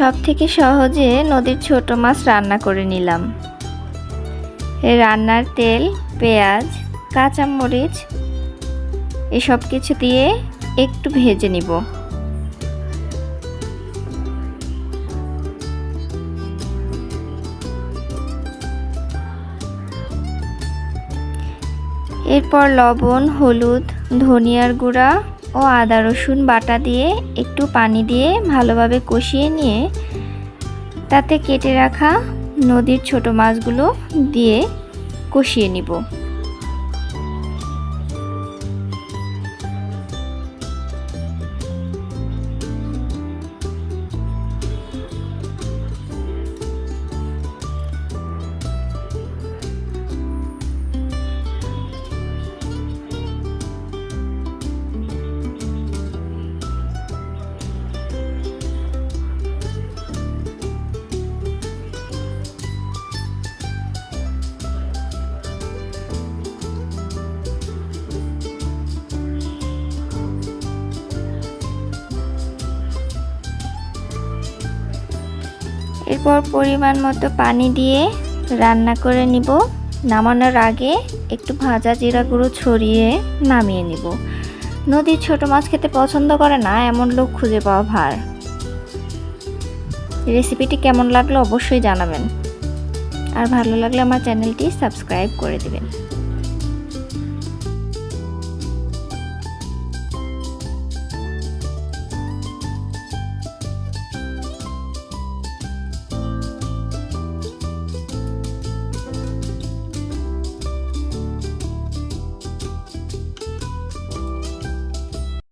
সব থেকে সহজে নদীর ছোট মাছ রান্না করে নিলাম। রান্নার তেল, পেঁয়াজ, কাঁচামরিচ, এসব কিছু দিয়ে একটু ভেজে নিব। এরপর লবণ, হলুদ, ধনিয়ার গুঁড়া ও আদা, রসুন বাটা দিয়ে একটু পানি দিয়ে ভালোভাবে কষিয়ে নিয়ে তাতে কেটে রাখা নদীর ছোট মাছগুলো দিয়ে কষিয়ে নিব। এরপর পরিমাণ মতো পানি দিয়ে রান্না করে নিব। নামানোর আগে একটু ভাজা জিরা গুঁড়ো ছড়িয়ে নামিয়ে নিব। নদীর ছোট মাছ খেতে পছন্দ করে না, এমন লোক খুঁজে পাওয়া ভার। রেসিপিটি কেমন লাগল অবশ্যই জানাবেন। আর ভালো লাগলে আমার চ্যানেলটি সাবস্ক্রাইব করে দেবেন।